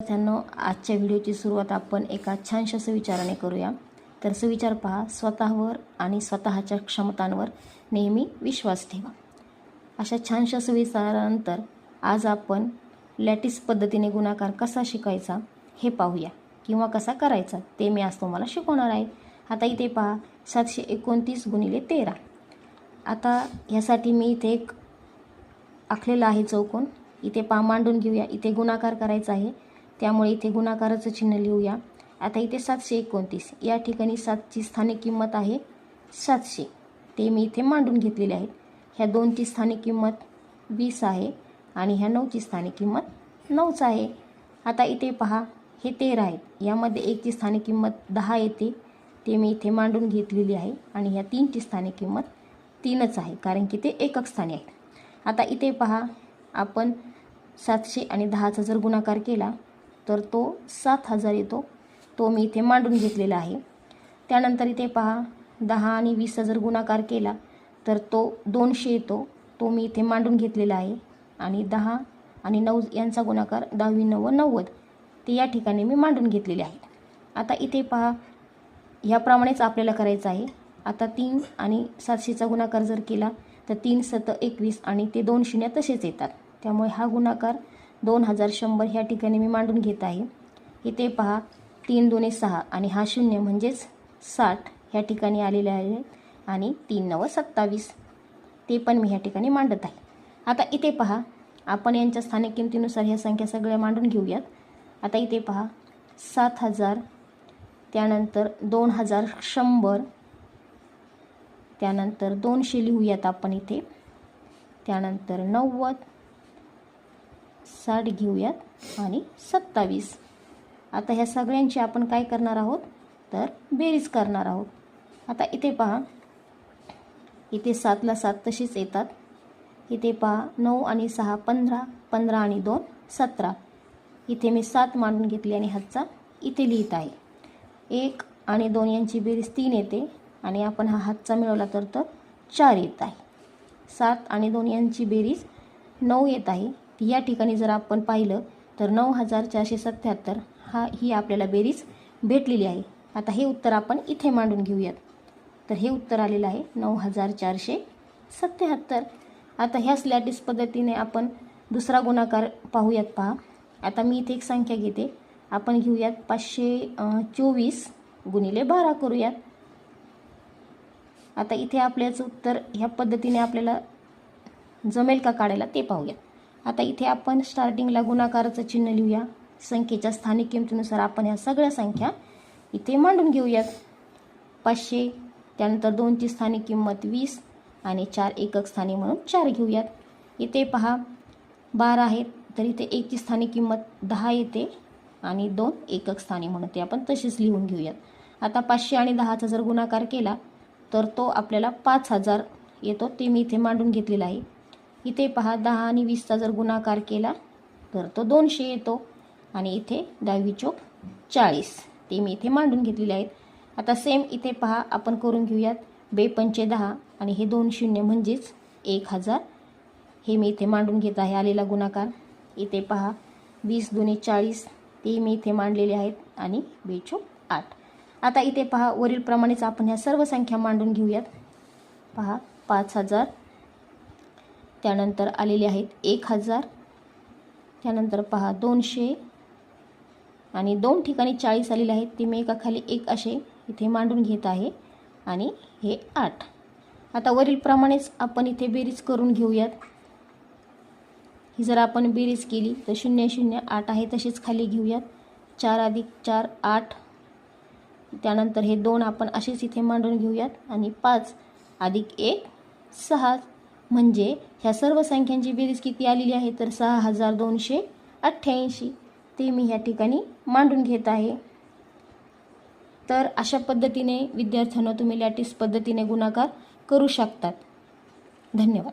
विद्यार्थ्यांनो आजच्या व्हिडिओची सुरुवात आपण एका छानशा सुविचाराने करूया. तर सुविचार पहा स्वतःवर आणि स्वतःच्या क्षमतांवर नेहमी विश्वास ठेवा. अशा छानशा सुविचारानंतर आज आपण लॅटिस पद्धतीने गुणाकार कसा शिकायचा हे पाहूया किंवा कसा करायचा ते मी आज तुम्हाला शिकवणार आहे. आता इथे पहा सातशे एकोणतीस गुणिले तेरा. आता ह्यासाठी मी इथे एक आखलेला आहे चौकोन. इथे पा मांडून घेऊया. इथे गुणाकार करायचा आहे. त्यामुळे इथे गुणाकाराचं चिन्ह लिहूया. आता इथे सातशे एकोणतीस. या ठिकाणी सातची स्थानिक किंमत आहे सातशे. ते मी इथे मांडून घेतलेले आहेत. ह्या दोनची स्थानिक किंमत वीस आहे आणि ह्या नऊची स्थानिक किंमत नऊच आहे. आता इथे पहा हे तेरा आहेत. यामध्ये एकची स्थानिक किंमत दहा येते. ते मी इथे मांडून घेतलेली आहे आणि ह्या तीनची स्थानिक किंमत तीनच आहे कारण की ते एकक स्थानी आहेत. आता इथे पहा आपण सातशे आणि दहाचा जर गुणाकार केला तर तो सात हजार येतो. तो मी इथे मांडून घेतलेला आहे. त्यानंतर इथे पहा दहा आणि वीसचा जर गुणाकार केला तर तो दोनशे येतो. तो मी इथे मांडून घेतलेला आहे. आणि दहा आणि नऊ यांचा गुणाकार दहावी नव्वद नव्वद. ते या ठिकाणी मी मांडून घेतलेले आहे. आता इथे पहा ह्याप्रमाणेच आपल्याला करायचं आहे. आता तीन आणि सातशेचा गुणाकार जर केला तर तीन सत एकवीस आणि ते दोन शून्य तसेच येतात. त्यामुळे हा गुणाकार दोन हजार शंभर ह्या ठिकाणी मी मांडून घेत आहे. इथे पहा तीन दोने सहा आणि हा शून्य म्हणजेच साठ ह्या ठिकाणी आलेले आहे आणि तीन नव सत्तावीस. ते पण मी ह्या ठिकाणी मांडत आहे. आता इथे पहा आपण यांच्या स्थानिक किमतीनुसार ह्या संख्या सगळ्या मांडून घेऊयात. आता इथे पहा सात हजार त्यानंतर दोन हजार शंभर त्यानंतर दोनशे लिहूयात आपण इथे. त्यानंतर नव्वद साठ घेऊयात आणि सत्तावीस. आता ह्या सगळ्यांची आपण काय करणार आहोत? तर बेरीज करणार आहोत. आता इथे पहा. इथे सातला सात तशीच येतात. इथे पहा नऊ आणि सहा पंधरा पंधरा आणि दोन सतरा. इथे मी सात मांडून घेतली आणि हातचा इथे लिहित आहे. एक आणि दोन यांची बेरीज तीन येते आणि आपण हा हातचा मिळवला तर तर चार येत आहे. सात आणि दोन यांची बेरीज नऊ येत आहे. या ठिकाणी जर आपण पाहिलं तर नऊ हजार चारशे सत्त्याहत्तर हा ही आपल्याला बेरीज भेटलेली आहे. आता हे उत्तर आपण इथे मांडून घेऊयात. तर हे उत्तर आलेलं आहे नऊ हजार चारशे सत्त्याहत्तर आता ह्याच लॅटिस पद्धतीने आपण दुसरा गुणाकार पाहूयात पहा. आता मी इथे एक संख्या घेते. आपण घेऊयात पाचशे चोवीस गुणिले बारा करूयात. आता इथे आपल्याचं उत्तर ह्या पद्धतीने आपल्याला जमेल का काढायला ते पाहूयात. आता इथे आपण स्टार्टिंगला गुणाकाराचं चिन्ह लिहूया. संख्येच्या स्थानिक किमतीनुसार आपण ह्या सगळ्या संख्या इथे मांडून घेऊयात. पाचशे त्यानंतर दोनची स्थानिक किंमत वीस आणि चार एकक स्थानी म्हणून चार घेऊयात. इथे पहा बारा आहेत तर इथे एकची स्थानिक किंमत दहा येते आणि दोन एकक स्थानी म्हणून ते आपण तसेच लिहून घेऊयात. आता पाचशे आणि दहाचा जर गुणाकार केला तर तो आपल्याला पाच हजार येतो ते मी इथे मांडून घेतलेला आहे. इथे पहा दहा आणि वीसचा जर गुणाकार केला तर तो दोनशे येतो. आणि इथे दहावी चोक चाळीस. ते मी इथे मांडून घेतलेले आहेत. आता सेम इथे पहा आपण करून घेऊयात. बे पंचे दहा आणि हे दोन शून्य म्हणजेच एक हजार. हे मी इथे मांडून घेत आहे आलेला गुणाकार. इथे पहा वीस दोन्ही चाळीस. ते मी इथे मांडलेले आहेत आणि बेचोक आठ. आता इथे पहा वरीलप्रमाणेच आपण ह्या सर्व संख्या मांडून घेऊयात. पहा पाच हजार त्यानंतर आलेले आहेत एक हजार. त्यानंतर पहा दोनशे. आणि दोन ठिकाणी चाळीस आलेले आहेत. ते मी एका खाली एक असे इथे मांडून घेत आहे. आणि हे आठ. आता वरीलप्रमाणेच आपण इथे बेरीज करून घेऊयात. ही जर आपण बेरीज केली तर शून्य शून्य आठ आहे तसेच खाली घेऊयात. चार अधिक चार आठ. त्यानंतर हे दोन आपण असेच इथे मांडून घेऊयात. आणि पाच अधिक एक सहा. म्हणजे ह्या सर्व संख्यांची बेरीज किती आलेली आहे? तर सहा हजार दोनशे अठ्ठ्याऐंशी. ते मी ह्या ठिकाणी मांडून घेत आहे. तर अशा पद्धतीने विद्यार्थ्यांना तुम्ही लॅटिस पद्धतीने गुणाकार करू शकतात. धन्यवाद.